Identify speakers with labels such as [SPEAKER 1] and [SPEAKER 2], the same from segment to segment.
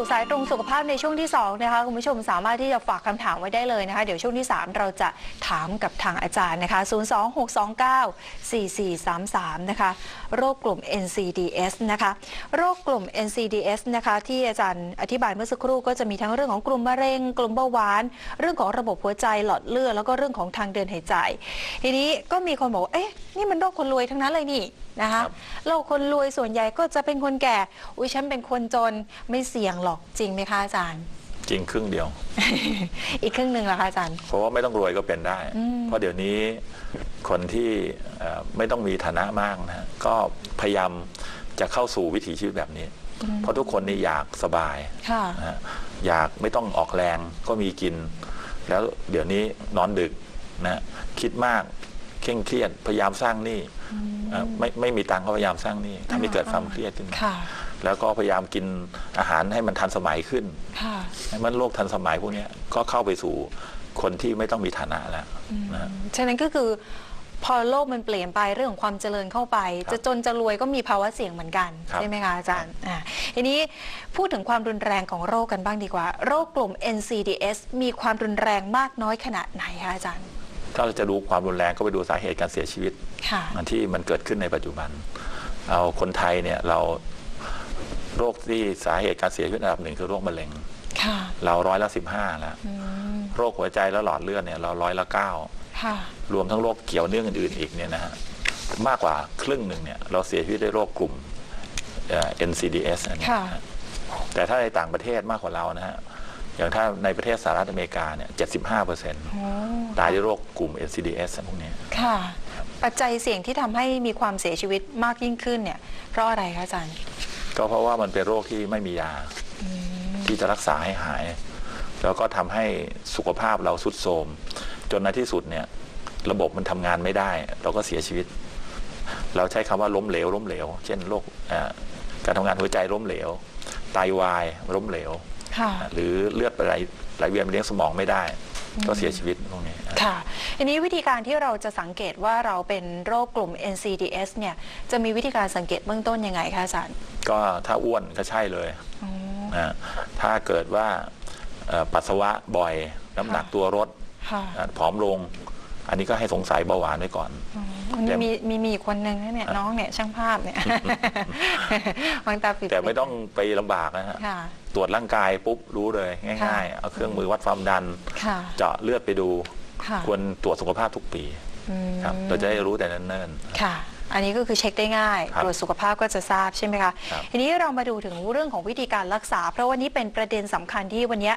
[SPEAKER 1] สู่สายตรงสุขภาพในช่วงที่2นะคะคุณผู้ชมสามารถที่จะฝากคำถามไว้ได้เลยนะคะ เดี๋ยวช่วงที่ 3 เราจะถามกับทางอาจารย์นะคะ 026294433 นะคะ โรคกลุ่ม NCDs นะคะ โรคกลุ่ม NCDs นะคะที่อาจารย์อธิบายเมื่อสักครู่ก็จะมีทั้งเรื่องของกลุ่มมะเร็ง กลุ่มเบาหวาน เรื่องของระบบหัวใจหลอดเลือดแล้วก็เรื่องของทางเดินหายใจ ทีนี้ก็มีคนบอกเอ๊ะนี่มันโรคคนรวยทั้งนั้นเลยนี่ นะคะ
[SPEAKER 2] ครับ
[SPEAKER 1] โรคคนรวยส่วนใหญ่ก็จะเป็นคนแก่ อุ้ยฉันเป็นคนจนไม่เสี่ยงหรอกจริงไหมคะอาจารย์
[SPEAKER 2] จริงครึ่งเดียว
[SPEAKER 1] อีกครึ่งหนึ่งละคะอาจารย์
[SPEAKER 2] เพราะว่าไม่ต้องรวยก็เป็นได้
[SPEAKER 1] อืม
[SPEAKER 2] เพราะเดี๋ยวนี้คนที่เอ่อไม่ต้องมีฐานะมากนะฮะก็พยายามจะเข้าสู่วิถีชีวิตแบบนี้ เพราะทุกคนนี่อยากสบาย
[SPEAKER 1] ค่ะ
[SPEAKER 2] นะฮะอยากไม่ต้องออกแรงก็มีกิน แล้วเดี๋ยวนี้นอนดึกนะคิดมากเค ร่งเครียดพยายามสร้างหนี้เอ่อไม่ไม่มีตังค์ก็พยายามสร้างหนี้ทำให้เกิดความเครียดขึ้นมา
[SPEAKER 1] ค่ะ
[SPEAKER 2] แล้วก็พยายามกินอาหารให้มันทันสมัยขึ้น
[SPEAKER 1] ค่ะ
[SPEAKER 2] ให้มันโลกทันสมัยพวกเนี้ยก็เข้าไปสู่คนที่ไม่ต้องมีฐานะแล้วนะฮะ
[SPEAKER 1] ฉะนั้นก็คือพอโลกมันเปลี่ยนไปเรื่องของความเจริญเข้าไป
[SPEAKER 2] ครับ
[SPEAKER 1] จะจนจะรวยก็มีภาวะเสี่ยงเหมือนกัน
[SPEAKER 2] ครับ
[SPEAKER 1] ใช่ไหมคะอาจารย์อ่าทีนี้พูดถึงความรุนแรงของโรคกันบ้างดีกว่า โรคกลุ่ม NCDs มีความรุนแรงมากน้อยขนาดไหนคะอาจารย์
[SPEAKER 2] ถ้าเราจะดูความรุนแรงก็ไปดูสาเหตุการเสียชีวิต
[SPEAKER 1] ค่ะ
[SPEAKER 2] อันที่มันเกิดขึ้นในปัจจุบัน เอาคนไทยเนี่ยเราโรคที่สาเหตุการเสียชีวิตอันดับหนึ่งคือโรคมะเร็ง
[SPEAKER 1] ค่ะ
[SPEAKER 2] เราร้อยละสิบห้าแล้ว
[SPEAKER 1] อืม
[SPEAKER 2] โรคหัวใจและหลอดเลือดเนี่ยเราร้อยละเก้า
[SPEAKER 1] ค่ะ
[SPEAKER 2] รวมทั้งโรคเกี่ยวเนื่องอื่นๆอีกเนี่ยนะฮะมากกว่าครึ่งหนึ่งเนี่ยเราเสียชีวิตด้วยโรคกลุ่มเอ่อ NCDs อันเนี้ย
[SPEAKER 1] ค่ะ
[SPEAKER 2] นะฮะแต่ถ้าในต่างประเทศมากกว่าเรานะฮะ อย่างถ้าในประเทศสหรัฐอเมริกาเนี่ย75เปอร์เซ็นต์
[SPEAKER 1] โอ้
[SPEAKER 2] ตายด้วยโรคกลุ่ม NCDs พวกเนี้ย
[SPEAKER 1] ค่ะ ปัจจัยเสี่ยงที่ทำให้มีความเสียชีวิตมากยิ่งขึ้นเนี่ยเพราะอะไรคะอาจารย์
[SPEAKER 2] ก็เพราะว่ามันเป็นโรคที่ไม่มียาที่จะรักษาให้หาย แล้วก็ทำให้สุขภาพเราสุดโทรมจนในที่สุดเนี่ยระบบมันทำงานไม่ได้ เราก็เสียชีวิต เราใช้คำว่าล้มเหลวล้มเหลว เช่นโรคเอ่อการทำงานหัวใจล้มเหลวไตวายล้มเหลว
[SPEAKER 1] ค่ะ
[SPEAKER 2] หรือเลือดไปไหลไหลเวียนไปเลี้ยงสมองไม่ได้ ก็เสียชีวิตพวกนี้
[SPEAKER 1] ค่ะทีนี้วิธีการที่เราจะสังเกตว่าเราเป็นโรคกลุ่ม NCDs เนี่ยจะมีวิธีการสังเกตเบื้องต้นยังไงคะอาจารย์
[SPEAKER 2] ก็ถ้าอ้วนก็ใช่เลย
[SPEAKER 1] อ๋อ
[SPEAKER 2] นะถ้าเกิดว่าเอ่อปัสสาวะบ่อยน้ำหนัก
[SPEAKER 1] ค่ะ
[SPEAKER 2] ตัวลด
[SPEAKER 1] ค่ะ
[SPEAKER 2] อะผอมลง อันนี้ก็ให้สงสัยเบาหวานไว้ก่อน
[SPEAKER 1] อ๋อวันนี้มีมีมีอีกคนนึงนะเนี่ยน้องเนี่ยช่างภาพเนี่ยวางตาปิด
[SPEAKER 2] แต่ไม่ต้องไปลำบากนะฮะ
[SPEAKER 1] ค่ะ
[SPEAKER 2] ตรวจร่างกายปุ๊บรู้เลยง่าย
[SPEAKER 1] ค่ะ
[SPEAKER 2] ๆเอาเครื่องมือวัดความดัน
[SPEAKER 1] ค่ะ
[SPEAKER 2] เจาะเลือดไปดู
[SPEAKER 1] ค่ะ
[SPEAKER 2] ควรตรวจสุขภาพทุกปี
[SPEAKER 1] อืม
[SPEAKER 2] ครับเราจะได้รู้แต่เนิ่น
[SPEAKER 1] ค่ะ อันนี้ก็คือเช็คได้ง่าย
[SPEAKER 2] ครับ
[SPEAKER 1] ตรวจสุขภาพก็จะทราบใช่ไหมคะ
[SPEAKER 2] ครับ
[SPEAKER 1] ทีนี้เรามาดูถึงเรื่องของวิธีการรักษา เพราะวันนี้เป็นประเด็นสำคัญที่วันเนี้ย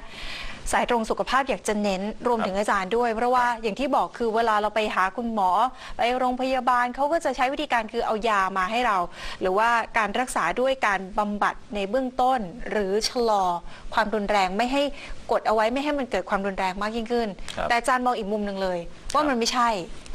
[SPEAKER 1] สายตรงสุขภาพอยากจะเน้นรวมถึงอาจารย์ด้วย เพราะว่าอย่างที่บอกคือเวลาเราไปหาคุณหมอ ไปโรงพยาบาลเขาก็จะใช้วิธีการคือเอายามาให้เรา หรือว่าการรักษาด้วยการบำบัดในเบื้องต้น หรือชะลอความรุนแรงไม่ให้กดเอาไว้ไม่ให้มันเกิดความรุนแรงมากยิ่งขึ้น
[SPEAKER 2] ครับ
[SPEAKER 1] แต่อาจารย์มองอีกมุมหนึ่งเลย ว่ามันไม่ใช่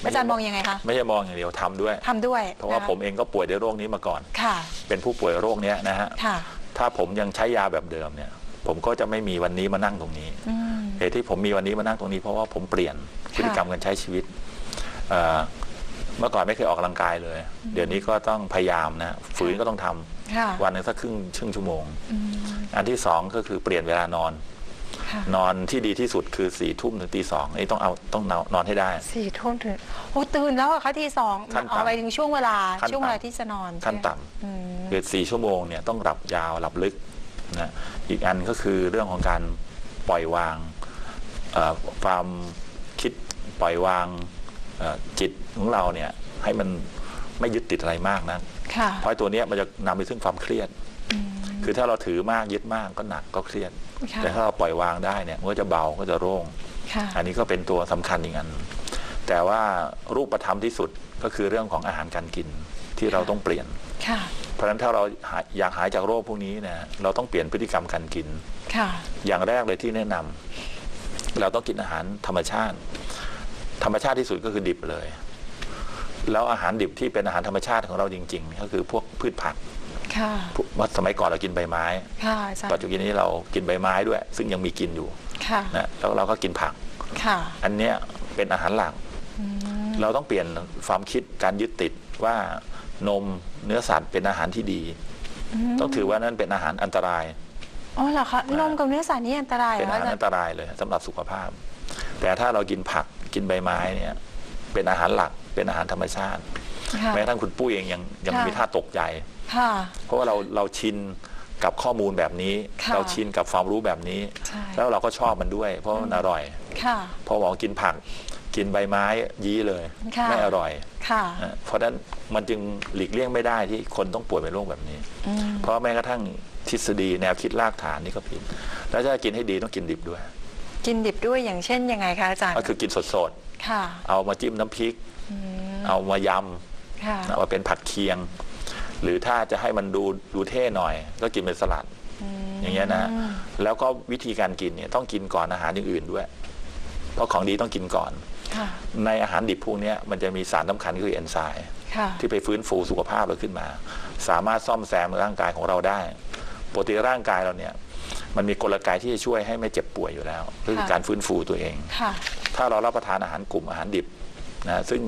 [SPEAKER 1] อาจารย์มองยังไงคะ
[SPEAKER 2] ๆไม่ใช่มองอย่างเดียวทำด้วย
[SPEAKER 1] ทำด้วย
[SPEAKER 2] เพราะว่า
[SPEAKER 1] นะคะ
[SPEAKER 2] ผมเองก็ป่วยด้วยโรคนี้มาก่อน
[SPEAKER 1] ค่ะ
[SPEAKER 2] เป็นผู้ป่วยโรคเนี้ยนะฮะ
[SPEAKER 1] ค่ะ
[SPEAKER 2] ถ้าผมยังใช้ยาแบบเดิมเนี่ย ผมก็จะไม่มีวันนี้มานั่งตรงนี้
[SPEAKER 1] อืม
[SPEAKER 2] เหตุที่ผมมีวันนี้มานั่งตรงนี้เพราะว่าผมเปลี่ยนพฤติกรรมการใช้ชีวิตเอ่อเมื่อก่อนไม่เคยออกกำลังกายเลย เดี๋ยวนี้ก็ต้องพยายามนะฝืนก็ต้องทำ
[SPEAKER 1] ค่ะ
[SPEAKER 2] วันหนึ่งสักครึ่งครึ่งชั่วโมง
[SPEAKER 1] อืม
[SPEAKER 2] อันที่สองก็คือเปลี่ยนเวลานอน
[SPEAKER 1] ค่ะ
[SPEAKER 2] นอนที่ดีที่สุดคือสี่ทุ่มถึงตีสองนี่ต้องเอาต้องนอนนอนให้ได้
[SPEAKER 1] สี่ทุ่มถึงโอ้ตื่นแล้วอะคะที่สอง
[SPEAKER 2] ขั้นต่ำ
[SPEAKER 1] เอาไปถึงช่วงเวลา
[SPEAKER 2] ขั้นต่ำ
[SPEAKER 1] ช่วงเวลาที่จะนอน
[SPEAKER 2] ขั้น
[SPEAKER 1] ใช่ไหม
[SPEAKER 2] ต่ำ
[SPEAKER 1] อืม
[SPEAKER 2] คือสี่ชั่วโมงเนี่ยต้องหลับยาวหลับลึก นะอีกอันก็คือเรื่องของการปล่อยวางเอ่อความคิดปล่อยวางเอ่อจิตของเราเนี่ยให้มันไม่ยึดติดอะไรมากนะ
[SPEAKER 1] ค่ะ
[SPEAKER 2] เพราะตัวเนี้ยมันจะนำไปซึ่งความเครียด
[SPEAKER 1] อืม
[SPEAKER 2] คือถ้าเราถือมากยึดมากก็หนักก็เครียด
[SPEAKER 1] ค่ะ
[SPEAKER 2] แต่ถ้าเราปล่อยวางได้เนี่ยมันก็จะเบาก็จะโล่ง
[SPEAKER 1] ค่ะ
[SPEAKER 2] อันนี้ก็เป็นตัวสำคัญอีกอัน แต่ว่ารูปธรรมที่สุดก็คือเรื่องของอาหารการกินที่เราต้องเปลี่ยน
[SPEAKER 1] ค่ะ
[SPEAKER 2] เพราะฉะนั้นถ้าเราหาอยากหายจากโรคพวกนี้นะเราต้องเปลี่ยนพฤติกรรมการกิน
[SPEAKER 1] ค่ะ
[SPEAKER 2] อย่างแรกเลยที่แนะนำเราต้องกินอาหารธรรมชาติ ธรรมชาติที่สุดก็คือดิบเลย แล้วอาหารดิบที่เป็นอาหารธรรมชาติของเราจริงๆ ก็คือพวกพืชผัก
[SPEAKER 1] ค่ะ
[SPEAKER 2] พวกว่าสมัยก่อนเรากินใบไม้
[SPEAKER 1] ค่ะอาจาร
[SPEAKER 2] ปัจ
[SPEAKER 1] ย์
[SPEAKER 2] จุบันนี้เรากินใบไม้ด้วย ซึ่งยังมีกินอยู่
[SPEAKER 1] ค่ะ
[SPEAKER 2] นะแล้วเราก็กินผัก
[SPEAKER 1] ค่ะ
[SPEAKER 2] อันเนี้ยเป็นอาหารหลัก
[SPEAKER 1] อืม
[SPEAKER 2] เราต้องเปลี่ยนความคิดการยึดติดว่า นมเนื้อสัตว์เป็นอาหารที่ดี ต้องถือว่านั่นเป็นอาหารอันตราย
[SPEAKER 1] อ๋อเหรอคะนมกับเนื้อสัตว์นี่อันตรายเหร
[SPEAKER 2] เป็น
[SPEAKER 1] อ
[SPEAKER 2] อา
[SPEAKER 1] คะ
[SPEAKER 2] หาร
[SPEAKER 1] อาจาร
[SPEAKER 2] อั
[SPEAKER 1] ย์
[SPEAKER 2] นตรายเลยสำหรับสุขภาพ แต่ถ้าเรากินผักกินใบไม้เนี่ยเป็นอาหารหลักเป็นอาหารธรรมชาติ
[SPEAKER 1] ค่ะ
[SPEAKER 2] แม้กระทั่งคุณปุ้ยเองยังยัง
[SPEAKER 1] ค่ะ
[SPEAKER 2] มีท่าตกใจ
[SPEAKER 1] ค่ะ
[SPEAKER 2] เพราะว่าเราเราชินกับข้อมูลแบบนี้
[SPEAKER 1] ค่ะ
[SPEAKER 2] เราชินกับความรู้แบบนี้
[SPEAKER 1] ใช่
[SPEAKER 2] แล้วเราก็ชอบมันด้วย เพราะมันอร่อย
[SPEAKER 1] ค่ะ
[SPEAKER 2] พอบอกกินผักกินใบไม้ยี้เลย
[SPEAKER 1] ค่ะ
[SPEAKER 2] ไม่อร่อย
[SPEAKER 1] ค่ะ
[SPEAKER 2] นะเพราะฉะนั้น มันจึงหลีกเลี่ยงไม่ได้ที่คนต้องป่วยเป็นโรคแบบนี้
[SPEAKER 1] อืม
[SPEAKER 2] เพราะแม้กระทั่งทฤษฎีแนวคิดรากฐานนี่ก็ผิด แล้วถ้ากินให้ดีต้องกินดิบด้วย
[SPEAKER 1] กินดิบด้วยอย่างเช่นยังไงคะอาจารย์
[SPEAKER 2] ก็คือกินสด
[SPEAKER 1] ค่ะ
[SPEAKER 2] ๆ เอามาจิ้มน้ำพริก
[SPEAKER 1] อืม
[SPEAKER 2] เอามาย
[SPEAKER 1] ค่ะำ
[SPEAKER 2] เอามาเป็นผัดเคียง หรือถ้าจะให้มันดูดูเท่หน่อย ก็กินเป็นสลัด อย่างเงี้ยนะแล้วก็วิธีการกินเนี่ยต้องกินก่อนอาหารอย่างอื่นด้วย เพราะของดีต้องกินก่อน
[SPEAKER 1] ค่ะ
[SPEAKER 2] ในอาหารดิบพวกเนี้ยมันจะมีสารสำคัญคือเอนไซม์
[SPEAKER 1] ค่ะ
[SPEAKER 2] ที่ไปฟื้นฟูสุขภาพเราขึ้นมา สามารถซ่อมแซมร่างกายของเราได้ปกติร่างกายเราเนี่ยมันมีกลไกที่จะช่วยให้ไม่เจ็บป่วยอยู่แล้วก็คือ
[SPEAKER 1] ค่ะ
[SPEAKER 2] การฟื้นฟูตัวเอง
[SPEAKER 1] ค่ะ
[SPEAKER 2] ถ้าเรารับประทานอาหารกลุ่มอาหารดิบนะซึ่ง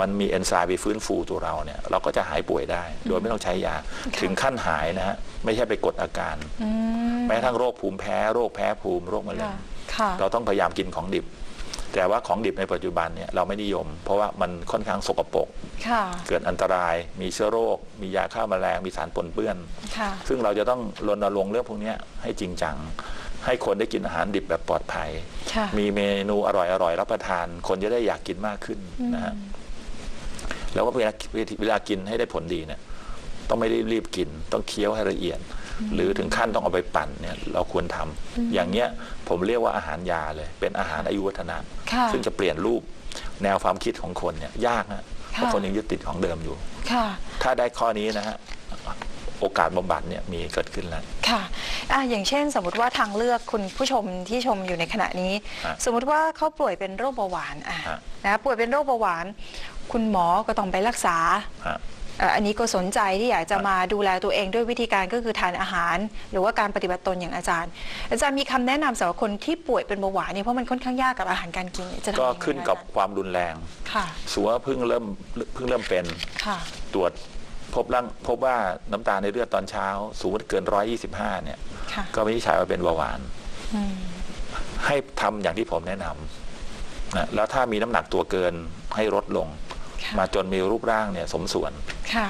[SPEAKER 2] มันมีเอนไซม์ไปฟื้นฟูตัวเราเนี่ยเราก็จะหายป่วยได้ โดยไม่ต้องใช้ยาถึงขั้นหายนะฮะไม่ใช่ไปกดอาการ
[SPEAKER 1] อืม
[SPEAKER 2] แม้กระทั่งโรคภูมิแพ้ โรคแพ้ภูมิโรคมะเร็ง
[SPEAKER 1] ค่ะค่ะ
[SPEAKER 2] เราต้องพยายามกินของดิบ แต่ว่าของดิบในปัจจุบันเนี่ยเราไม่นิยม เพราะว่ามันค่อนข้างสกปรก
[SPEAKER 1] ค่ะ
[SPEAKER 2] เกิดอันตรายมีเชื้อโรค มียาฆ่าแมลงมีสารปนเปื้อน
[SPEAKER 1] ค่ะ
[SPEAKER 2] ซึ่งเราจะต้องรณรงค์เรื่องพวกเนี้ยให้จริงจัง ให้คนได้กินอาหารดิบแบบปลอดภัย
[SPEAKER 1] ค่ะ
[SPEAKER 2] มีเมนูอร่อยๆรับประทาน คนจะได้อยากกินมากขึ้นนะฮะแล้วก็เวลาเวลากินให้ได้ผลดีเนี่ยต้องไม่ได้รีบกิน ต้องเคี้ยวให้ละเอียด หรือถึงขั้นต้องเอาไปปั่นเนี่ยเราควรทำอย่างเงี้ยผมเรียกว่าอาหารยาเลย เป็นอาหารอายุวัฒนะ
[SPEAKER 1] ค่ะ
[SPEAKER 2] ซึ่งจะเปลี่ยนรูปแนวความคิดของคนเนี่ยยากนะเพราะคนยังยึดติดของเดิมอยู่
[SPEAKER 1] ค่ะ
[SPEAKER 2] ถ้าได้ข้อนี้นะฮะโอกาสบำบัดเนี่ยมีเกิดขึ้นแล้ว
[SPEAKER 1] ค่ะอะอย่างเช่นสมมติว่าทางเลือกคุณผู้ชมที่ชมอยู่ในขณะนี้
[SPEAKER 2] ฮะ
[SPEAKER 1] สมมติว่าเขาป่วยเป็นโรคเบาหวานอะ
[SPEAKER 2] ฮะ
[SPEAKER 1] นะป่วยเป็นโรคเบาหวาน คุณหมอก็ต้องไปรักษา
[SPEAKER 2] ฮะ
[SPEAKER 1] เอ่ออันนี้ก็สนใจที่อยากจะ
[SPEAKER 2] ฮะ
[SPEAKER 1] มาดูแลตัวเองด้วยวิธีการก็คือทานอาหาร หรือว่าการปฏิบัติตนอย่างอาจารย์ อาจารย์มีคำแนะนำสำหรับคนที่ป่วยเป็นเบาหวานเนี่ยเพราะมันค่อนข้างยากกับอาหารการกินเนี่ยจะทำ
[SPEAKER 2] ก็
[SPEAKER 1] ยังไง
[SPEAKER 2] ขึ้นกับ
[SPEAKER 1] อาจารย์
[SPEAKER 2] ความรุนแรง
[SPEAKER 1] ค่ะ
[SPEAKER 2] สมมติว่าเพิ่งเริ่มเพิ่งเริ่มเป็น
[SPEAKER 1] ค่ะ
[SPEAKER 2] ตรวจพบร่างพบว่าน้ำตาลในเลือดตอนเช้า สูงเกิน 125 เนี่ย
[SPEAKER 1] ค่ะ
[SPEAKER 2] ก็ไม่ใช่ฉายว่าเป็นเบาหวาน
[SPEAKER 1] อืม
[SPEAKER 2] ให้ทำอย่างที่ผมแนะนำนะแล้วถ้ามีน้ำหนักตัวเกินให้ลดลง
[SPEAKER 1] ค่ะ
[SPEAKER 2] มาจนมีรูปร่างเนี่ยสมส่วน
[SPEAKER 1] ค่ะ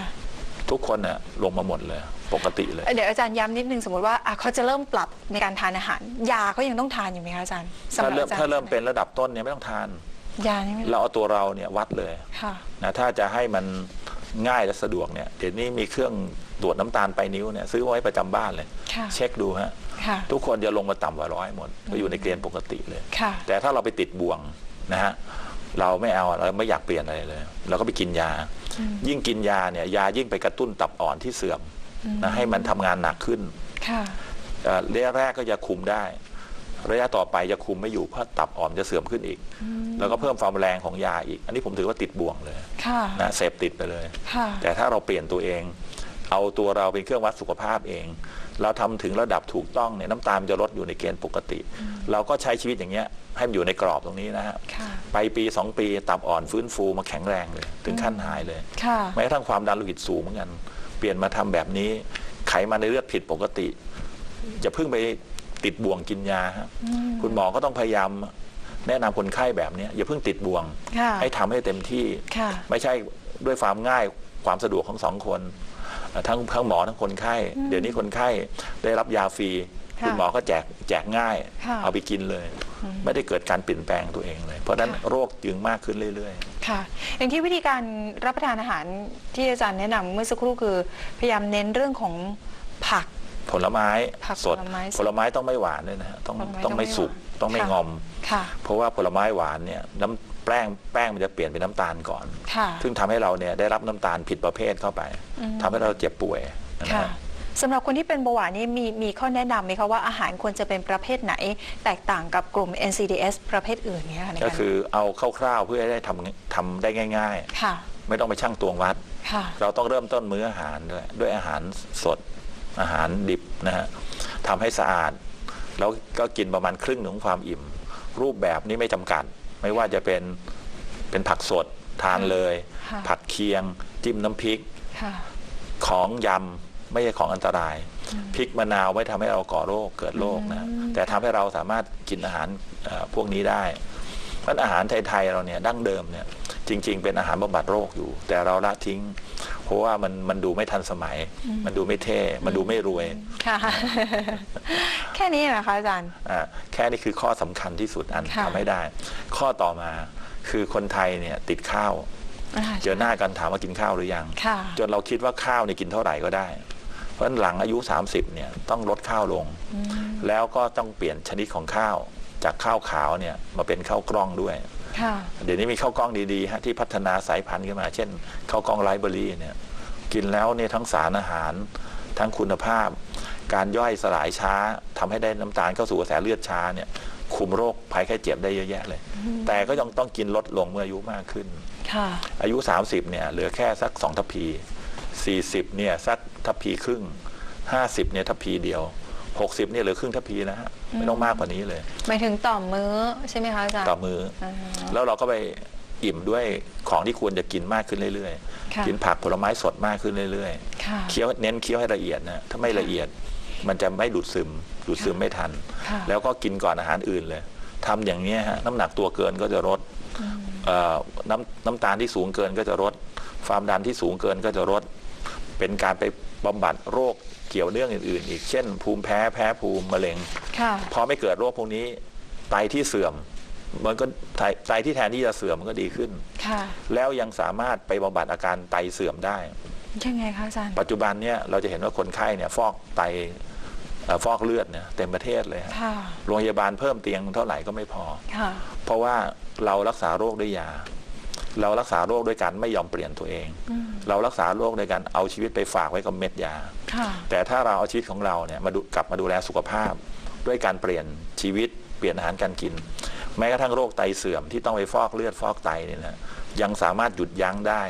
[SPEAKER 2] ทุกคนเนี่ยลงมาหมดเลย ปกติเลย
[SPEAKER 1] เดี๋ยวอาจารย์ย้ำนิดนึงสมมติว่าอะเขาจะเริ่มปรับในการทานอาหาร ยาเขายังต้องทานอยู่ไหมคะอาจารย์สำห
[SPEAKER 2] ถ้า
[SPEAKER 1] บ
[SPEAKER 2] เริ่ม
[SPEAKER 1] อจย์
[SPEAKER 2] ถ้าเริ่มเป็นระดับต้นเนี่ยไม่ต้องทาน
[SPEAKER 1] ยานี่ไม่
[SPEAKER 2] เราเอาตัวเราเนี่ยวัดเลย
[SPEAKER 1] ค่ะ
[SPEAKER 2] นะถ้าจะให้มันง่ายและสะดวกเนี่ยเดี๋ยวนี้มีเครื่องตรวจน้ำตาลไปลายนิ้วเนี่ยซื้อไว้ประจำบ้านเลย
[SPEAKER 1] ค่ะ
[SPEAKER 2] เช็คดูฮะ
[SPEAKER 1] ค่ะ
[SPEAKER 2] ทุกคนจะลงมาต่ำกว่าร้อยหมดก็อยู่ในเกณฑ์ปกติเลย
[SPEAKER 1] ค่ะ
[SPEAKER 2] แต่ถ้าเราไปติดบ่วงนะฮะ เราไม่เอาเราไม่อยากเปลี่ยนอะไรเลย เราก็ไปกินยา ยิ่งกินยาเนี่ยยายิ่งไปกระตุ้นตับอ่อนที่เสื่อมนะให้มันทำงานหนักขึ้น
[SPEAKER 1] ค่ะ
[SPEAKER 2] เอ่อระยะแรกก็จะคุมได้ ระยะต่อไปจะคุมไม่อยู่เพราะตับอ่อนจะเสื่อมขึ้นอีก แล้วก็เพิ่มความแรงของยาอีก อันนี้ผมถือว่าติดบ่วงเลย
[SPEAKER 1] ค่ะ
[SPEAKER 2] นะเสพติดไปเลย
[SPEAKER 1] ค่ะ
[SPEAKER 2] แต่ถ้าเราเปลี่ยนตัวเอง เอาตัวเราเป็นเครื่องวัดสุขภาพเอง เราทำถึงระดับถูกต้องเนี่ยน้ำตาลจะลดอยู่ในเกณฑ์ปกติ เราก็ใช้ชีวิตอย่างเงี้ยให้มันอยู่ในกรอบตรงนี้นะฮะ
[SPEAKER 1] ค่ะ
[SPEAKER 2] ไปปีสองปีตับอ่อนฟื้นฟูมาแข็งแรงเลย ถึงขั้นหายเลย
[SPEAKER 1] ค่ะ
[SPEAKER 2] แม้กระทั่งความดันโลหิตสูงเหมือนกัน เปลี่ยนมาทำแบบนี้ ไขมันในเลือดผิดปกติอย่าเพิ่งไปติดบ่วงกินยาฮะคุณหมอก็ต้องพยายามแนะนำคนไข้แบบเนี้ยอย่าเพิ่งติดบ่วง
[SPEAKER 1] ค่ะ
[SPEAKER 2] ให้ทำให้เต็มที่
[SPEAKER 1] ค่ะ
[SPEAKER 2] ไม่ใช่ด้วยความง่ายความสะดวกของสองคนเอ่อ ทั้งทั้งหมอทั้งคนไข้ เดี๋ยวนี้คนไข้ได้รับยาฟรี
[SPEAKER 1] ค่ะ
[SPEAKER 2] คุณหมอก็แจกแจกง่าย
[SPEAKER 1] ค่ะ
[SPEAKER 2] เอาไปกินเลย ไม่ได้เกิดการเปลี่ยนแปลงตัวเองเลย เพราะฉะนั้น
[SPEAKER 1] ค่ะ
[SPEAKER 2] โรคจึงมากขึ้นเรื่อย
[SPEAKER 1] ค่ะ อย่างที่วิธีการรับประทานอาหารที่อาจารย์แนะนำเมื่อสักครู่คือพยายามเน้นเรื่องของผัก
[SPEAKER 2] ๆผลไม้
[SPEAKER 1] ผัก
[SPEAKER 2] สด
[SPEAKER 1] ผลไม้สด
[SPEAKER 2] ผลไม้ต้องไม่หวานด้วยนะฮะต้อง
[SPEAKER 1] ผลไม้
[SPEAKER 2] ต้องไม่
[SPEAKER 1] ต้องไม่
[SPEAKER 2] สุก
[SPEAKER 1] หวาน
[SPEAKER 2] ต้องไม่
[SPEAKER 1] ค่ะ
[SPEAKER 2] งอม
[SPEAKER 1] ค่ะ
[SPEAKER 2] เพราะว่าผลไม้หวานเนี่ยน้ำแป้งแป้งมันจะเปลี่ยนเป็นน้ำตาลก่อน
[SPEAKER 1] ค่ะ
[SPEAKER 2] ซึ่งทำให้เราเนี่ยได้รับน้ำตาลผิดประเภทเข้าไปทำให้เราเจ็บป่วยนะ
[SPEAKER 1] ค่ะ
[SPEAKER 2] ฮะ
[SPEAKER 1] สำหรับคนที่เป็นเบาหวานนี่มีมีข้อแนะนำไหมคะว่าอาหารควรจะเป็นประเภทไหน แตกต่างกับกลุ่ม NCDS ประเภทอื่นเนี่ยค่ะใน
[SPEAKER 2] ก็
[SPEAKER 1] การ
[SPEAKER 2] คือเอาคร่าวๆเพื่อให้ได้ทำทำได้ง่าย
[SPEAKER 1] ค่ะ
[SPEAKER 2] ๆ ไม่ต้องไปชั่งตวงวัด
[SPEAKER 1] ค่ะ
[SPEAKER 2] เราต้องเริ่มต้นมื้ออาหารด้วยด้วยอาหารสดอาหารดิบนะฮะทำให้สะอาด แล้วก็กินประมาณครึ่งหนึ่งของความอิ่ม รูปแบบนี้ไม่จำกัด ไม่ว่าจะเป็นเป็นผักสดทานเลย
[SPEAKER 1] ค่ะ
[SPEAKER 2] ผัดเคียง จิ้มน้ำพริก
[SPEAKER 1] ค่ะ
[SPEAKER 2] ของยไม่ใช่ของอันตรายพริกมะนาวไม่ทำให้เราก่อโรคเกิดโรคนะแต่ทำให้เราสามารถกินอาหารเอ่อพวกนี้ได้เพราะอาหารไทยๆเราเนี่ยดั้งเดิมเนี่ยจริง ๆ เป็นอาหารบำบัดโรคอยู่ แต่เราละทิ้ง เพราะว่ามันมันดูไม่ทันสมัย มันดูไม่เท่ มันดูไม่รวย
[SPEAKER 1] ค่ะ แค่นี้นะคะอาจารย์
[SPEAKER 2] อ่าแค่นี้คือข้อสำคัญที่สุดอัน
[SPEAKER 1] ค่ะ
[SPEAKER 2] ทำให้ได้ ข้อต่อมาคือคนไทยเนี่ยติดข้าว
[SPEAKER 1] อ่า
[SPEAKER 2] เจอหน้ากันถามว่ากินข้าวหรือยัง
[SPEAKER 1] ค่ะ
[SPEAKER 2] จนเราคิดว่าข้าวเนี่ยกินเท่าไหร่ก็ได้ เพราะฉะนั้นหลังอายุ 30เนี่ยต้องลดข้าวลง แล้วก็ต้องเปลี่ยนชนิดของข้าว จากข้าวขาวเนี่ยมาเป็นข้าวกล้องด้วย
[SPEAKER 1] ค่ะ
[SPEAKER 2] เดี๋ยวนี้มีข้าวกล้องดีๆฮะที่พัฒนาสายพันธุ์ขึ้นมา เช่นข้าวกล้องไรเบอรี่เนี่ยกินแล้วเนี่ยทั้งสารอาหาร ทั้งคุณภาพ การย่อยสลายช้าทำให้ได้น้ำตาลเข้าสู่กระแสเลือดช้าเนี่ยคุมโรคภัยไข้เจ็บได้เยอะแยะเลย แต่ก็ยังต้องกินลดลงเมื่ออายุมากขึ้น
[SPEAKER 1] ค่ะ
[SPEAKER 2] อายุ 30เนี่ยเหลือแค่สักสองทัพพี40เนี่ยสักทัพพีครึ่ง 50เนี่ยทัพพีเดียว 60เนี่ยเหลือครึ่งทัพพีนะฮะไม่ต้องมากกว่านี้เลย
[SPEAKER 1] หมายถึงต่อมื้อใช่ไหมคะอาจารย์
[SPEAKER 2] ต่อมือ
[SPEAKER 1] อ่า
[SPEAKER 2] แล้วเราก็ไปอิ่มด้วยของที่ควรจะกินมากขึ้นเรื่อย
[SPEAKER 1] ค่ะ
[SPEAKER 2] ๆกินผักผลไม้สดมากขึ้นเรื่อย
[SPEAKER 1] ค่ะ
[SPEAKER 2] ๆ เคี้ยวเน้นเคี้ยวให้ละเอียดนะถ้าไม่ละเอียดมันจะไม่ดูดซึม ดูดซึมไม่ทัน
[SPEAKER 1] ค่ะ
[SPEAKER 2] แล้วก็กินก่อนอาหารอื่นเลยทำอย่างนี้ยฮะน้ำหนักตัวเกินก็จะลดเอ่อน้ำน้ำตาลที่สูงเกินก็จะลดความดันที่สูงเกินก็จะลดเป็นการไปบำบัดโรค เกี่ยวเนื่องอื่นๆ อีกเช่น ภูมิแพ้แพ้ภูมิมะเร็ง
[SPEAKER 1] ค่ะ
[SPEAKER 2] พอไม่เกิดโรคพวกนี้ไตที่เสื่อม มันก็ไตไตที่แทนที่จะเสื่อมมันก็ดีขึ้น
[SPEAKER 1] ค่ะ
[SPEAKER 2] แล้วยังสามารถไปบำบัดอาการไตเสื่อมได้
[SPEAKER 1] ยังไงคะอาจารย์
[SPEAKER 2] ปัจจุบันเนี่ยเราจะเห็นว่าคนไข้เนี่ยฟอกไตเอ่อฟอกเลือดเนี่ยเต็มประเทศเลยฮะ
[SPEAKER 1] ค่ะ
[SPEAKER 2] โรงพยาบาลเพิ่มเตียงเท่าไหร่ก็ไม่พอ
[SPEAKER 1] ค่ะ
[SPEAKER 2] เพราะว่าเรารักษาโรคด้วยยา เรารักษาโรคด้วยการไม่ยอมเปลี่ยนตัวเอง
[SPEAKER 1] อืม
[SPEAKER 2] เรารักษาโรคด้วยการเอาชีวิตไปฝากไว้กับเม็ดยา
[SPEAKER 1] ค่ะ
[SPEAKER 2] แต่ถ้าเราเอาชีวิตของเราเนี่ยมาดูกลับมาดูแลสุขภาพ ด้วยการเปลี่ยนชีวิตเปลี่ยนอาหารการกิน แม้กระทั่งโรคไตเสื่อมที่ต้องไปฟอกเลือดฟอกไตเนี่ยนะยังสามารถหยุดยั้งได้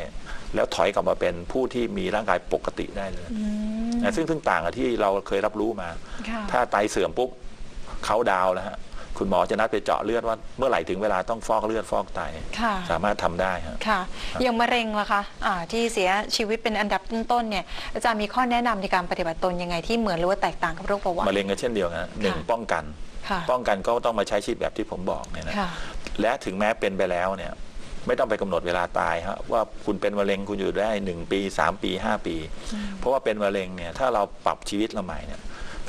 [SPEAKER 2] แล้วถอยกลับมาเป็นผู้ที่มีร่างกายปกติได้เลย
[SPEAKER 1] อืม
[SPEAKER 2] นะซึ่งซึ่งต่างกับที่เราเคยรับรู้มา
[SPEAKER 1] ค่ะ
[SPEAKER 2] ถ้าไตเสื่อมปุ๊บเขาดาวน์แล้วฮะ คุณหมอจะนัดไปเจาะเลือดว่าเมื่อไหร่ถึงเวลาต้องฟอกเลือดฟอกไต
[SPEAKER 1] ค่ะ
[SPEAKER 2] สามารถทำได้ฮะ
[SPEAKER 1] ค่ะอย่างมะเร็งล่ะคะอ่าที่เสียชีวิตเป็นอันดับต้นๆเนี่ยอาจารย์มีข้อแนะนำในการปฏิบัติตนยังไงที่เหมือนหรือว่าแตกต่างกับโรคเบาหวาน
[SPEAKER 2] มะเร็งก็เช่นเดียวกันนะหนึ่ง
[SPEAKER 1] ค่ะ
[SPEAKER 2] ป้องกัน
[SPEAKER 1] ค่ะ
[SPEAKER 2] ป้องกันก็ต้องมาใช้ชีวิตแบบที่ผมบอกเนี่ยนะ
[SPEAKER 1] ค่ะ
[SPEAKER 2] และถึงแม้เป็นไปแล้วเนี่ยไม่ต้องไปกำหนดเวลาตายฮะว่าคุณเป็นมะเร็งคุณอยู่ได้หนึ่งปีสามปีห้าปี เพราะว่าเป็นมะเร็งเนี่ยถ้าเราปรับชีวิตเราใหม่เนี่ย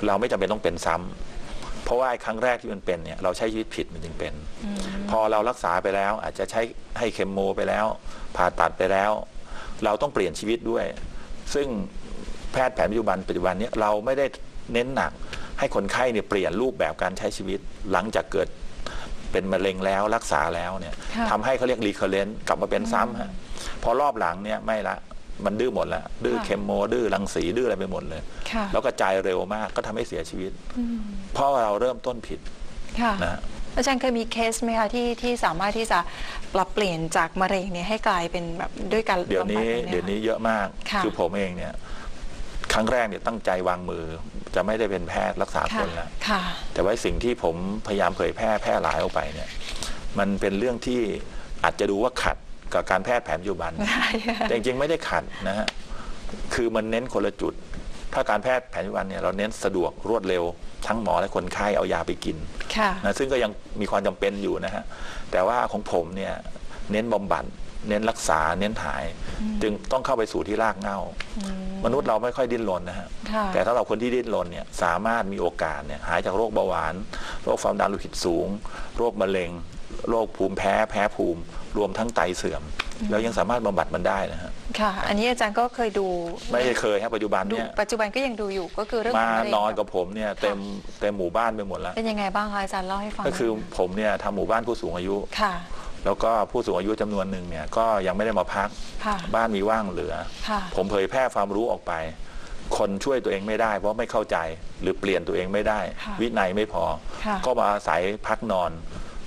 [SPEAKER 2] เราไม่จำเป็นต้องเป็นซ้ำ เพราะว่าไอ้ครั้งแรกที่มันเป็นเนี่ยเราใช้ชีวิตผิดมันจึงเป็น พอเรารักษาไปแล้วอาจจะใช้ให้เคมโมไปแล้ว ผ่าตัดไปแล้ว เราต้องเปลี่ยนชีวิตด้วย ซึ่งแพทย์แผนปัจจุบันปัจจุบันเนี้เราไม่ได้เน้นหนัก ให้คนไข้เนี่ยเปลี่ยนรูปแบบการใช้ชีวิตหลังจากเกิดเป็นมะเร็งแล้วรักษาแล้วเนี่ย
[SPEAKER 1] ค่ะ
[SPEAKER 2] ทำให้เขาเรียกรีเคอเรนต์กลับมาเป็นซ้ำฮะพอรอบหลังเนี่ยไม่ละ มันดื้อหมดแล้วดื้อ
[SPEAKER 1] ค่ะ
[SPEAKER 2] เคมโมดื้อรังสีดื้ออะไรไปหมดเลย
[SPEAKER 1] ค่ะ
[SPEAKER 2] แล้วก็จ่ายเร็วมากก็ทำให้เสียชีวิต
[SPEAKER 1] อืม
[SPEAKER 2] เพราะว่าเราเริ่มต้นผิด
[SPEAKER 1] ค่ะ
[SPEAKER 2] นะฮะ
[SPEAKER 1] อาจารย์เคยมีเคสไหมคะที่ที่สามารถที่จะปรับเปลี่ยนจากมะเร็งเนี่ยให้กลายเป็นแบบด้วยการ
[SPEAKER 2] เดี๋ยวนี้
[SPEAKER 1] บำบัแบบ
[SPEAKER 2] เดี๋ยวนี้เยอะมาก
[SPEAKER 1] ค่ะ
[SPEAKER 2] อผมเองเนี่ยครั้งแรกเนี่ยตั้งใจวางมือจะไม่ได้เป็นแพทย์รักษาค
[SPEAKER 1] ค่ะ
[SPEAKER 2] นแล้ว
[SPEAKER 1] ค่ะ
[SPEAKER 2] แต่ว่าสิ่งที่ผมพยายามเผยแพร่แพร่หลายออกไปเนี่ย มันเป็นเรื่องที่อาจจะดูว่าขัด กับการแพทย์แผนปัจจุบัน แต่จริงๆไม่ได้ขัดนะฮะคือมันเน้นคนละจุด ถ้าการแพทย์แผนปัจจุบันเนี่ยเราเน้นสะดวกรวดเร็ว ทั้งหมอและคนไข้เอายาไปกิน
[SPEAKER 1] ค่ะ
[SPEAKER 2] นะซึ่งก็ยังมีความจำเป็นอยู่นะฮะแต่ว่าของผมเนี่ยเน้นบำบัดเน้นรักษาเน้นหาย จึงต้องเข้าไปสู่ที่รากเหง้ามนุษย์เราไม่ค่อยดิ้นรนนะฮะ
[SPEAKER 1] ค่ะ
[SPEAKER 2] แต่ถ้าเราคนที่ดิ้นรนเนี่ยสามารถมีโอกาสเนี่ยหายจากโรคเบาหวาน โรคความดันโลหิตสูง โรคมะเร็ง โรคภูมิแพ้แพ้ภูมิ รวมทั้งไตเสื่อม แล้วยังสามารถบำบัดมันได้นะฮะ
[SPEAKER 1] ค่ะ อันนี้อาจารย์ก็เคยดู
[SPEAKER 2] ไม่ได้เคยฮะปัจจุบัน
[SPEAKER 1] ดู
[SPEAKER 2] เนี่ย
[SPEAKER 1] ปัจจุบันก็ยังดูอยู่ก็คือเรื่องข
[SPEAKER 2] มา
[SPEAKER 1] องมะเร็ง
[SPEAKER 2] นอนกับผมเนี่ยเต็มเต็มหมู่บ้านไปหมดแล้ว
[SPEAKER 1] เป็นยังไงบ้างคะอาจารย์เล่าให้ฟัง
[SPEAKER 2] ก็คือ
[SPEAKER 1] หน่ย
[SPEAKER 2] ผมเนี่ยทำหมู่บ้านผู้สูงอายุ
[SPEAKER 1] ค่ะ
[SPEAKER 2] แล้วก็ผู้สูงอายุจำนวนหนึ่งเนี่ยก็ยังไม่ได้มาพัก
[SPEAKER 1] ค่ะ
[SPEAKER 2] บ้านมีว่างเหลือ
[SPEAKER 1] ค่ะ
[SPEAKER 2] ผมเผยแพร่ความรู้ออกไป คนช่วยตัวเองไม่ได้ เพราะไม่เข้าใจหรือเปลี่ยนตัวเองไม่ได้
[SPEAKER 1] ค่ะ
[SPEAKER 2] วินัยไม่พอ
[SPEAKER 1] ค่ะ
[SPEAKER 2] ก็มาอาศัยพักนอน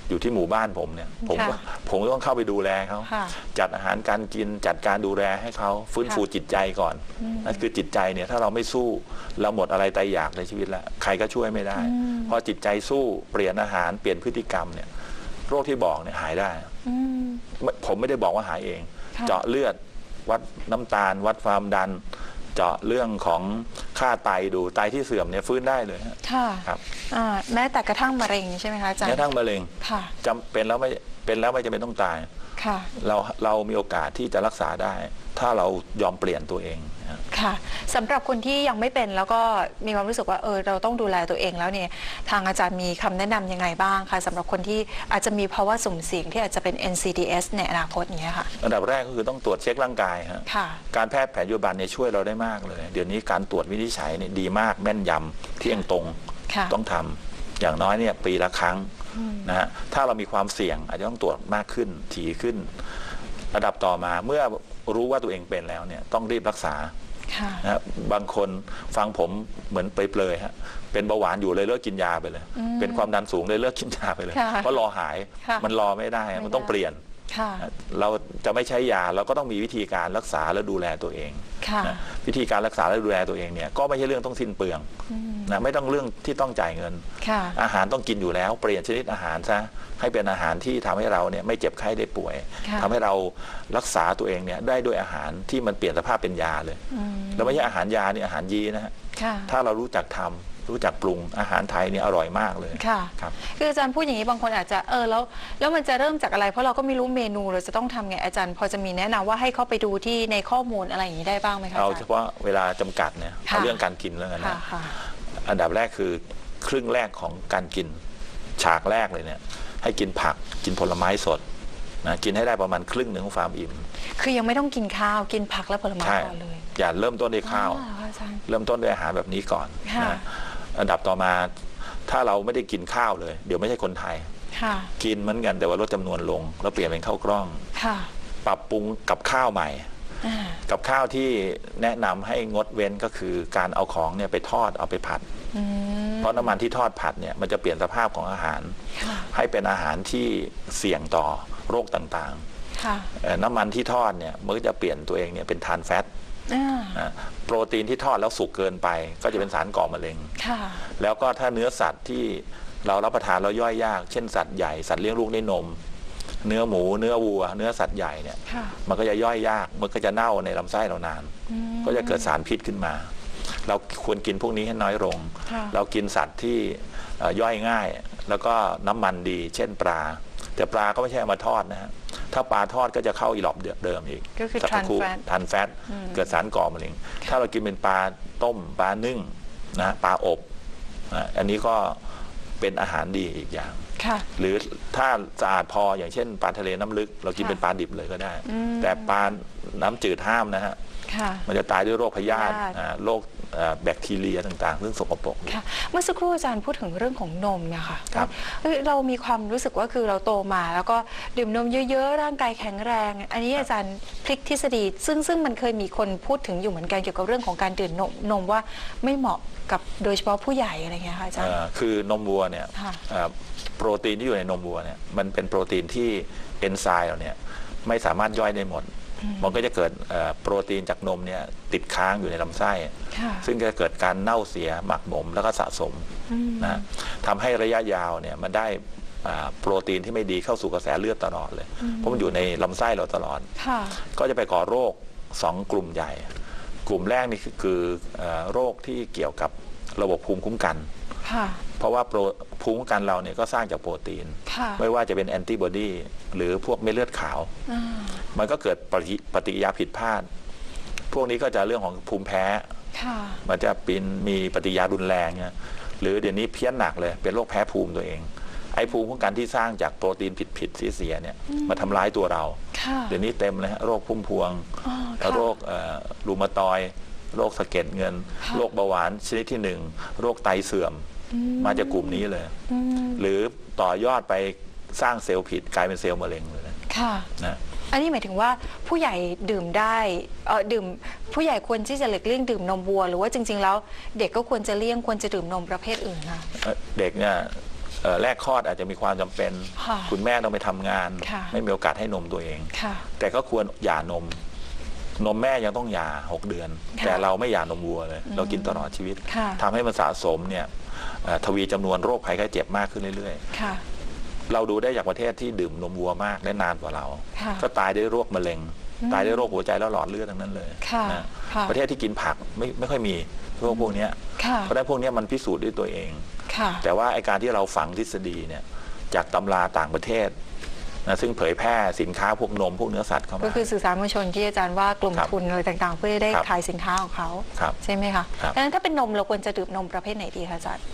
[SPEAKER 2] อยู่ที่หมู่บ้านผมเนี่ย ผมก็
[SPEAKER 1] ค่ะ
[SPEAKER 2] ผมก็ต้องเข้าไปดูแลเขา
[SPEAKER 1] ค่ะ
[SPEAKER 2] จัดอาหารการกินจัดการดูแลให้เขาฟื้นฟู
[SPEAKER 1] ค่ะ
[SPEAKER 2] จิตใจก่อน
[SPEAKER 1] อืม
[SPEAKER 2] นั่นคือจิตใจเนี่ยถ้าเราไม่สู้เราหมดอะไรตายอยากในชีวิตแล้วใครก็ช่วยไม่ได้
[SPEAKER 1] อืม
[SPEAKER 2] พอจิตใจสู้เปลี่ยนอาหารเปลี่ยนพฤติกรรมเนี่ยโรคที่บอกเนี่ยหายได้
[SPEAKER 1] อืม
[SPEAKER 2] ไม่ผมไม่ได้บอกว่าหายเอง
[SPEAKER 1] ค่ะ
[SPEAKER 2] เจาะเลือดวัดน้ำตาล วัดความดัน เจาะเรื่องของค่าไตดูไตที่เสื่อมเนี่ยฟื้นได้เลยฮะ
[SPEAKER 1] ค่ะ
[SPEAKER 2] ครับ
[SPEAKER 1] อ่าแม้แต่กระทั่งมะเร็งใช่ไหมคะอาจาร
[SPEAKER 2] ก
[SPEAKER 1] ย์
[SPEAKER 2] ระทั่งมะเร็ง
[SPEAKER 1] ค่ะ
[SPEAKER 2] จำเป็นแล้วไม่เป็นแล้วไม่จำเป็นต้องตาย
[SPEAKER 1] ค่ะ
[SPEAKER 2] เราเรามีโอกาสที่จะรักษาได้ ถ้าเรายอมเปลี่ยนตัวเองนะ
[SPEAKER 1] ค่ะสำหรับคนที่ยังไม่เป็นแล้วก็มีความรู้สึกว่าเออเราต้องดูแลตัวเองแล้วเนี่ยทางอาจารย์มีคำแนะนำยังไงบ้างคะสำหรับคนที่อาจจะมีภาวะสุ่มเสี่ยงที่อาจจะเป็น NCDS ในอนาคตเนี้ยค่ะ
[SPEAKER 2] อันดับแรกก็คือต้องตรวจเช็คร่างกายฮะ
[SPEAKER 1] ค่ะ
[SPEAKER 2] การแพทย์แผนปัจจุบันเนี่ยช่วยเราได้มากเลย เดี๋ยวนี้การตรวจวินิจฉัยเนี่ยดีมากแม่นยำเที่ยงตรง
[SPEAKER 1] ค่ะ
[SPEAKER 2] ต้องทำอย่างน้อยเนี่ยปีละครั้ง นะฮะถ้าเรามีความเสี่ยงอาจจะต้องตรวจมากขึ้นถี่ขึ้น ระดับต่อมาเมื่อรู้ว่าตัวเองเป็นแล้วเนี่ยต้องรีบรักษา
[SPEAKER 1] ค่ะ
[SPEAKER 2] นะฮะบางคนฟังผมเหมือนเปรยๆฮะเป็นเบาหวานอยู่เลยเลิกกินยาไปเลย เป็นความดันสูงเลยเลิกกินยาไปเลย
[SPEAKER 1] ค่ะ
[SPEAKER 2] เพราะรอหาย
[SPEAKER 1] ค่ะ
[SPEAKER 2] มันรอไม่ได้
[SPEAKER 1] ไม่
[SPEAKER 2] มันต้อง
[SPEAKER 1] ได้
[SPEAKER 2] เปลี่ยน
[SPEAKER 1] ค่ะ
[SPEAKER 2] เราจะไม่ใช้ยาเราก็ต้องมีวิธีการรักษาและดูแลตัวเอง
[SPEAKER 1] ค่ะ
[SPEAKER 2] นะวิธีการรักษาและดูแลตัวเองเนี่ยก็ไม่ใช่เรื่องต้องสิ้นเปลืองนะไม่ต้องเรื่องที่ต้องจ่ายเงิน
[SPEAKER 1] ค่ะ
[SPEAKER 2] อาหารต้องกินอยู่แล้วเปลี่ยนชนิดอาหารซะให้เป็นอาหารที่ทำให้เราเนี่ยไม่เจ็บไข้ได้ป่วย
[SPEAKER 1] ค่ะ
[SPEAKER 2] ทำให้เรารักษาตัวเองเนี่ยได้ด้วยอาหารที่มันเปลี่ยนสภาพเป็นยาเลย
[SPEAKER 1] อืม
[SPEAKER 2] แล้วไม่ใช่อาหารยานี่อาหารยีนะฮะ
[SPEAKER 1] ค่ะ
[SPEAKER 2] ถ้าเรารู้จักทำ รู้จักปรุงอาหารไทยเนี่ยอร่อยมากเลย
[SPEAKER 1] ค่ะ
[SPEAKER 2] ครับ
[SPEAKER 1] คืออาจารย์พูดอย่างนี้บางคนอาจจะเออแล้ว แล้วมันจะเริ่มจากอะไร เพราะเราก็ไม่รู้เมนูเราจะต้องทำไงอาจารย์ พอจะมีแนะนำว่าให้เข้าไปดูที่ในข้อมูลอะไรอย่างนี้ได้บ้างไหมคะ
[SPEAKER 2] เอา
[SPEAKER 1] อา
[SPEAKER 2] เฉ
[SPEAKER 1] จารย์
[SPEAKER 2] พาะเวลาจำกัดเนี่ย
[SPEAKER 1] ค่ะ
[SPEAKER 2] เอาเรื่องการกินแล้วกัน
[SPEAKER 1] ค่ะ
[SPEAKER 2] นะ
[SPEAKER 1] ค่ะ
[SPEAKER 2] อันดับแรกคือครึ่งแรกของการกินฉากแรกเลยเนี่ย ให้กินผักกินผลไม้สดนะกินให้ได้ประมาณครึ่งหนึ่งของความอิ่ม
[SPEAKER 1] คือยังไม่ต้องกินข้าวกินผักและผลไม้
[SPEAKER 2] ใช่
[SPEAKER 1] ก่อนเลย
[SPEAKER 2] อย่าเริ่มต้นด้วยข้าว
[SPEAKER 1] อ๋ออาจารย์
[SPEAKER 2] เริ่มต้นด้วยอาหารแบบนี้ก่อน
[SPEAKER 1] ค่ะ
[SPEAKER 2] นะ อันดับต่อมา ถ้าเราไม่ได้กินข้าวเลย เดี๋ยวไม่ใช่คนไทย
[SPEAKER 1] ค่ะ
[SPEAKER 2] กินเหมือนกันแต่ว่าลดจำนวนลง แล้วเปลี่ยนเป็นข้าวกล้อง
[SPEAKER 1] ค่ะ
[SPEAKER 2] ปรับปรุงกับข้าวใหม่
[SPEAKER 1] อ่า
[SPEAKER 2] กับข้าวที่แนะนำให้งดเว้นก็คือการเอาของเนี่ยไปทอดเอาไปผัด
[SPEAKER 1] อืม
[SPEAKER 2] เพราะน้ำมันที่ทอดผัดเนี่ยมันจะเปลี่ยนสภาพของอาหาร
[SPEAKER 1] ค่ะ
[SPEAKER 2] ให้เป็นอาหารที่เสี่ยงต่อโรคต่าง
[SPEAKER 1] ค่ะ
[SPEAKER 2] ๆเอ่อน้ำมันที่ทอดเนี่ยมันก็จะเปลี่ยนตัวเองเนี่ยเป็นทานแฟต
[SPEAKER 1] อ่า
[SPEAKER 2] นะโปรตีนที่ทอดแล้วสุกเกินไป ก็จะเป็นสารก่อมะเร็ง
[SPEAKER 1] ค่ะ
[SPEAKER 2] แล้วก็ถ้าเนื้อสัตว์ที่เรารับประทานแล้วย่อยยาก เช่นสัตว์ใหญ่สัตว์เลี้ยงลูกด้วยนม เนื้อหมูเนื้อวัว เนื้อสัตว์ใหญ่เนี่ย
[SPEAKER 1] ค่ะ
[SPEAKER 2] มันก็จะย่อยยากมันก็จะเน่าในลำไส้เรานาน
[SPEAKER 1] อืม
[SPEAKER 2] ก็จะเกิดสารพิษขึ้นมา เราควรกินพวกนี้ให้น้อยลง
[SPEAKER 1] ค่ะ
[SPEAKER 2] เรากินสัตว์ที่เอ่อย่อยง่าย แล้วก็น้ำมันดี เช่นปลา แต่ปลาก็ไม่ใช่เอามาทอดนะฮะถ้าปลาทอดก็จะเข้าอีหลอบเดิมอีก
[SPEAKER 1] ก็คือ
[SPEAKER 2] สัพพะ
[SPEAKER 1] trans fat
[SPEAKER 2] ทานแฟตเกิดสารก่อมะเร็งถ้าเรากินเป็นปลาต้มปลานึ่งนะปลาอบนะอันนี้ก็เป็นอาหารดีอีกอย่าง
[SPEAKER 1] ค่ะ
[SPEAKER 2] หรือถ้าสะอาดพออย่างเช่นปลาทะเลน้ำลึก เรากิน
[SPEAKER 1] ค่ะ
[SPEAKER 2] เป็นปลาดิบเลยก็ได้
[SPEAKER 1] อืม
[SPEAKER 2] แต่ปลาน้ำจืดห้ามนะฮะ
[SPEAKER 1] ค่ะ
[SPEAKER 2] มันจะตายด้วยโรคพยาธิ
[SPEAKER 1] พยาธิ
[SPEAKER 2] อ่าโรคเอ่อแบคทีเรียต่างๆ ซึ่งสกปรกอยู่
[SPEAKER 1] ค่ะเมื่อสักครู่อาจารย์พูดถึงเรื่องของนมเนี่ยค่ะ
[SPEAKER 2] ครับ
[SPEAKER 1] เอ้ยเรามีความรู้สึกว่าคือเราโตมา แล้วก็ดื่มนมเยอะๆ ร่างกายแข็งแรง อันนี้อาจารย์พลิกทฤษฎี ซึ่งซึ่งมันเคยมีคนพูดถึงอยู่เหมือนกันเกี่ยวกับเรื่องของการดื่มนมนมว่าไม่เหมาะกับโดยเฉพาะผู้ใหญ่อะไรเงี้ยค่ะอาจารย์
[SPEAKER 2] เอ่อคือนมวัวเนี่ย
[SPEAKER 1] ค่ะ
[SPEAKER 2] เอ่อโปรตีนที่อยู่ในนมวัวเนี่ยมันเป็นโปรตีนที่เอนไซม์เราเนี่ยไม่สามารถย่อยได้หมด มันก็จะเกิดเอ่อโปรตีนจากนมเนี่ยติดค้างอยู่ในลำไส้
[SPEAKER 1] ค่ะ
[SPEAKER 2] ซึ่งจะเกิดการเน่าเสียหมักหมมแล้วก็สะสม
[SPEAKER 1] อืม
[SPEAKER 2] นะทำให้ระยะยาวเนี่ยมันได้อ่าโปรตีนที่ไม่ดีเข้าสู่กระแสเลือดตลอดเลย เพราะมันอยู่ในลำไส้เราตลอด
[SPEAKER 1] ค่ะ
[SPEAKER 2] ก็จะไปก่อโรคสองกลุ่มใหญ่ กลุ่มแรกนี่คือคือเอ่อโรคที่เกี่ยวกับระบบภูมิคุ้มกัน
[SPEAKER 1] ค่ะ
[SPEAKER 2] เพราะว่าโปรภูมิคุ้มกันเราเนี่ยก็สร้างจากโปรตีน
[SPEAKER 1] ค่ะ
[SPEAKER 2] ไม่ว่าจะเป็นแอนติบอดีหรือพวกเม็ดเลือดขาว
[SPEAKER 1] อ่า
[SPEAKER 2] มันก็เกิดปฏิปฏิกิริยาผิดพลาด พวกนี้ก็จะเรื่องของภูมิแพ้
[SPEAKER 1] ค่ะ
[SPEAKER 2] มันจะเป็นมีปฏิกิริยารุนแรงเนี่ยหรือเดี๋ยวนี้เพี้ยนหนักเลยเป็นโรคแพ้ภูมิตัวเอง ไอ้ภูมิคุ้มกันที่สร้างจากโปรตีนผิดๆเสียๆเนี่ยมาทำร้ายตัวเรา
[SPEAKER 1] ค่ะ
[SPEAKER 2] เดี๋ยวนี้เต็มเลยฮะโรคพุ่มพวง
[SPEAKER 1] อ๋อค่ะ
[SPEAKER 2] โรคเอ่อรูมาตอยด์โรคสะเก็ดเงิน
[SPEAKER 1] ค่ะ
[SPEAKER 2] โรคเบาหวานชนิดที่หนึ่งโรคไตเสื่อม มาจากกลุ่มนี้เลย
[SPEAKER 1] อืม
[SPEAKER 2] หรือต่อยอดไปสร้างเซลล์ผิดกลายเป็นเซลล์มะเร็งเลยนะ
[SPEAKER 1] ค่ะ
[SPEAKER 2] นะ
[SPEAKER 1] อันนี้หมายถึงว่าผู้ใหญ่ดื่มได้เออดื่มผู้ใหญ่ควรที่จะหลีกเลี่ยงดื่มนมวัว หรือว่าจริง ๆ แล้ว เด็กก็ควรจะเลี่ยงควรจะดื่มนมประเภทอื่นค่ะ
[SPEAKER 2] เอ่อเด็กเนี่ยเอ่อแรกคลอดอาจจะมีความจำเป็น
[SPEAKER 1] ค่ะ
[SPEAKER 2] คุณแม่ต้องไปทำงาน
[SPEAKER 1] ค่ะ
[SPEAKER 2] ไม่มีโอกาสให้นมตัวเอง
[SPEAKER 1] ค่ะ
[SPEAKER 2] แต่ก็ควรหย่านม นมแม่ยังต้องหย่าหกเดือน
[SPEAKER 1] ค่ะ
[SPEAKER 2] แต่เราไม่หย่านมวัวเลย เรากินตลอดชีวิต
[SPEAKER 1] ค่ะ
[SPEAKER 2] ทำให้มันสะสมเนี่ยเอ่อ ทวีจำนวนโรคภัยไข้เจ็บมากขึ้นเรื่อยๆ
[SPEAKER 1] ค่ะ
[SPEAKER 2] เราดูได้จากประเทศที่ดื่มนมวัวมากและนานกว่าเรา
[SPEAKER 1] ค่ะ
[SPEAKER 2] ก็ตายด้วยโรคมะเร็ง ตายด้วยโรคหัวใจแล้วหลอดเลือดทั้งนั้นเลย
[SPEAKER 1] ค่ะ
[SPEAKER 2] นะ
[SPEAKER 1] ค่ะ
[SPEAKER 2] ประเทศที่กินผักไม่ไม่ค่อยมีพวกพวกเนี้ย
[SPEAKER 1] ค่ะ
[SPEAKER 2] เพราะฉะนั้นพวกเนี้ยมันพิสูจน์ด้วยตัวเอง
[SPEAKER 1] ค่ะ
[SPEAKER 2] แต่ว่าไอการที่เราฝังทฤษฎีเนี่ยจากตำราต่างประเทศ นะซึ่งเผยแพร่สินค้าพวกนมพวกเนื้อสัตว์เข้ามา
[SPEAKER 1] ก็คือสื่อสารมวลชนที่อาจารย์ว่ากลุ่ม
[SPEAKER 2] ครับ
[SPEAKER 1] ทุนอะไรต่างๆ เพื่อจะได้
[SPEAKER 2] ครับ
[SPEAKER 1] ขายสินค้าของเขา
[SPEAKER 2] ครับ
[SPEAKER 1] ใช่ไหมคะ
[SPEAKER 2] ครับ
[SPEAKER 1] ดังนั้นถ้าเป็นนมเราควรจะดื่มนมประเภทไหนดีคะอาจารย์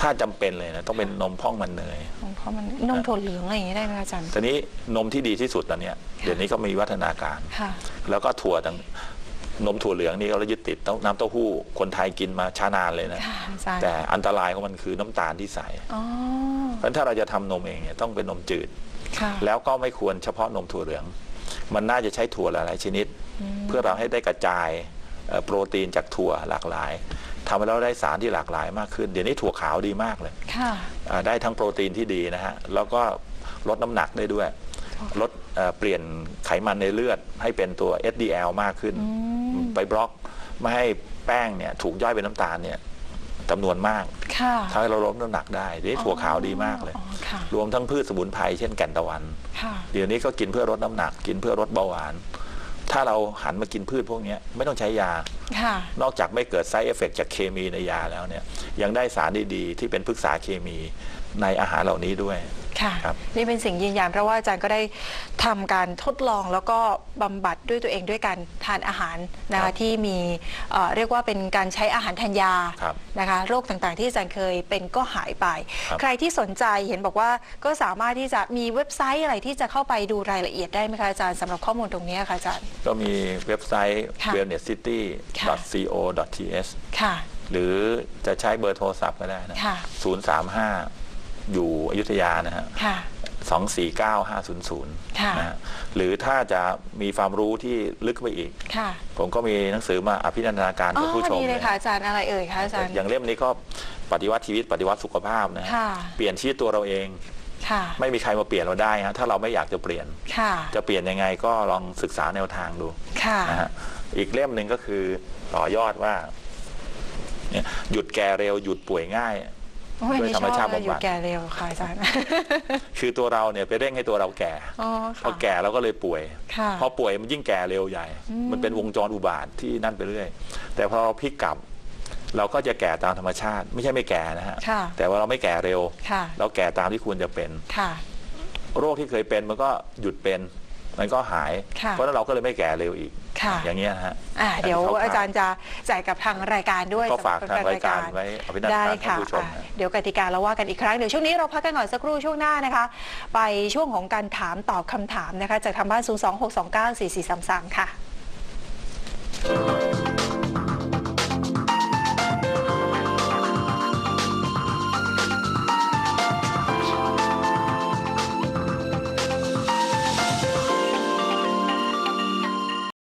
[SPEAKER 2] ถ้าจำเป็นเลยนะต้องเป็นนมพ่องมันเนย
[SPEAKER 1] นมเพราะมันนมถั่วเหลืองอะไรอย่างนี้ได้ไหมคะอาจารย์
[SPEAKER 2] ทีนี้นมที่ดีที่สุดตอนเนี้ยเดี๋ยวนี้ก็มีวัฒนาการ
[SPEAKER 1] ค่ะ
[SPEAKER 2] แล้วก็ถั่วต่างนมถั่วเหลืองนี่เรายึดติดน้ำเต้าหู้คนไทยกินมาช้านานเลยนะ
[SPEAKER 1] ค่ะอาจารย์
[SPEAKER 2] แต่อันตรายของมันคือน้ำตาลที่ใส่
[SPEAKER 1] อ๋อ
[SPEAKER 2] เพราะฉะนั้นถ้าเราจะทำนมเองเนี่ยต้องเป็นนมจืด
[SPEAKER 1] ค่ะ
[SPEAKER 2] แล้วก็ไม่ควรเฉพาะนมถั่วเหลือง มันน่าจะใช้ถั่วหลายๆชนิด เพื่อเราให้ได้กระจายเอ่อโปรตีนจากถั่วหลากหลายทำให้เราได้สารที่หลากหลายมากขึ้น เดี๋ยวนี้ถั่วขาวดีมากเลย
[SPEAKER 1] ค่ะ
[SPEAKER 2] อ่าได้ทั้งโปรตีนที่ดีนะฮะแล้วก็ลดน้ำหนักได้ด้วย ลดเอ่อเปลี่ยนไขมันในเลือดให้เป็นตัว SDL มากขึ้น ไปบล็อกไม่ให้แป้งเนี่ยถูกย่อยเป็นน้ำตาลเนี่ยจำนวนมาก
[SPEAKER 1] ค่ะ
[SPEAKER 2] ทำให้เราลดน้ำหนักได้เดี๋ยวนี้ถั่วขาวดีมากเลย
[SPEAKER 1] อ๋อค่ะ
[SPEAKER 2] รวมทั้งพืชสมุนไพรเช่นแก่นตะวัน
[SPEAKER 1] ค่ะ
[SPEAKER 2] เดี๋ยวนี้ก็กินเพื่อลดน้ำหนัก กินเพื่อลดเบาหวาน ถ้าเราหันมากินพืชพวกเนี้ยไม่ต้องใช้ยา
[SPEAKER 1] ค่ะ
[SPEAKER 2] นอกจากไม่เกิดไซ d ์เอฟเฟกจากเคมีในยาแล้วเนี่ยยังได้สารดีๆ ที่เป็นพฤกษาเคมี ในอาหารเหล่านี้ด้วย
[SPEAKER 1] ค่ะ
[SPEAKER 2] ครับ
[SPEAKER 1] นี่เป็นสิ่งยืนยันเพราะว่าอาจารย์ก็ได้ทำการทดลองแล้วก็บำบัดด้วยตัวเองด้วยการทานอาหารนะ
[SPEAKER 2] ครั
[SPEAKER 1] คะ
[SPEAKER 2] บ
[SPEAKER 1] ที่มีเอ่อเรียกว่าเป็นการใช้อาหารแทนยา
[SPEAKER 2] ครับ
[SPEAKER 1] นะคะโรคต่างๆ ที่อาจารย์เคยเป็นก็หายไป
[SPEAKER 2] ครับ
[SPEAKER 1] ใครที่สนใจเห็นบอกว่าก็สามารถที่จะมีเว็บไซต์อะไรที่จะเข้าไปดูรายละเอียดได้ไหมคะอาจารย์สำหรับข้อมูลตรงนี้ค่ะอาจารย์
[SPEAKER 2] ก็มีเว็บไซต์
[SPEAKER 1] ค่ะ ค่ะ
[SPEAKER 2] wellnesscity.co.th
[SPEAKER 1] ค่ะ
[SPEAKER 2] หรือจะใช้เบอร์โทรศัพท์ก็ได้นะ
[SPEAKER 1] ค่ะ
[SPEAKER 2] 035 อยู่อยุธยานะฮะ
[SPEAKER 1] ค่ะ
[SPEAKER 2] 249
[SPEAKER 1] ค่ะ
[SPEAKER 2] 500นะฮะหรือถ้าจะมีความรู้ที่ลึกไปอีก
[SPEAKER 1] ค่ะ
[SPEAKER 2] ผมก็มีหนังสือมาอภินันทนาการ
[SPEAKER 1] อ๋
[SPEAKER 2] กับผู้
[SPEAKER 1] อ
[SPEAKER 2] ชม
[SPEAKER 1] ดีเลย
[SPEAKER 2] นะ
[SPEAKER 1] ค่ะอาจารย์อะไรเอ่ยคะอาจารย์
[SPEAKER 2] อย่างเล่มนี้ก็ปฏิวัติชีวิตปฏิวัติสุขภาพนะฮะ
[SPEAKER 1] ค่ะ
[SPEAKER 2] เปลี่ยนชีวิตตัวเราเอง
[SPEAKER 1] ค่ะ
[SPEAKER 2] ไม่มีใครมาเปลี่ยนเราได้ฮะถ้าเราไม่อยากจะเปลี่ยน
[SPEAKER 1] ค่ะ
[SPEAKER 2] จะเปลี่ยนยังไงก็ลองศึกษาแนวทางดู
[SPEAKER 1] ค่ะ
[SPEAKER 2] นะฮะอีกเล่มหนึ่งก็คือต่อยอดว่าเนี่ยหยุดแก่เร็วหยุดป่วยง่าย
[SPEAKER 1] โอ้ยอันนี้
[SPEAKER 2] ด้วยธรรม
[SPEAKER 1] ช
[SPEAKER 2] ชา
[SPEAKER 1] อ
[SPEAKER 2] ติ
[SPEAKER 1] บเลย
[SPEAKER 2] บำบัด
[SPEAKER 1] อยู่แก่เร็วค่ะอาจารย์
[SPEAKER 2] คือตัวเราเนี่ยไปเร่งให้ตัวเราแก่
[SPEAKER 1] อ๋อ
[SPEAKER 2] พ
[SPEAKER 1] ค่ะ
[SPEAKER 2] อแก่เราก็เลยป่วย
[SPEAKER 1] ค่ะ
[SPEAKER 2] พอป่วยมันยิ่งแก่เร็วใหญ่มันเป็นวงจรอุบาทที่นั่นไปเรื่อย แต่พอเราพลิกกลับ เราก็จะแก่ตามธรรมชาติ ไม่ใช่ไม่แก่นะฮะ
[SPEAKER 1] ค่ะ
[SPEAKER 2] แต่ว่าเราไม่แก่เร็ว
[SPEAKER 1] ค่ะ
[SPEAKER 2] เราแก่ตามที่ควรจะเป็น
[SPEAKER 1] ค่ะ
[SPEAKER 2] โรคที่เคยเป็นมันก็หยุดเป็น มันก็หาย
[SPEAKER 1] ค่ะ
[SPEAKER 2] เพราะฉะนั้นเราก็เลยไม่แก่เร็วอีก
[SPEAKER 1] ค่ะ
[SPEAKER 2] อย่างเงี้ยนะฮะ
[SPEAKER 1] อ่าเดี๋ยว
[SPEAKER 2] คร่ๆ
[SPEAKER 1] อาจารย์จะแจกกับทางรายการด้วย
[SPEAKER 2] ก็ฝาก
[SPEAKER 1] สำห
[SPEAKER 2] ทางรายการไว้อภินันท
[SPEAKER 1] ได้
[SPEAKER 2] นาการท่าน
[SPEAKER 1] ค่ะ
[SPEAKER 2] ผู้ชม
[SPEAKER 1] อ่า
[SPEAKER 2] นะ
[SPEAKER 1] เดี๋ยวกติกาเราว่ากันอีกครั้ง เดี๋ยวช่วงนี้เราพักกันก่อนสักครู่ช่วงหน้านะคะ ไปช่วงของการถามตอบคำถามนะคะจากทางบ้าน 026294433 ค่ะ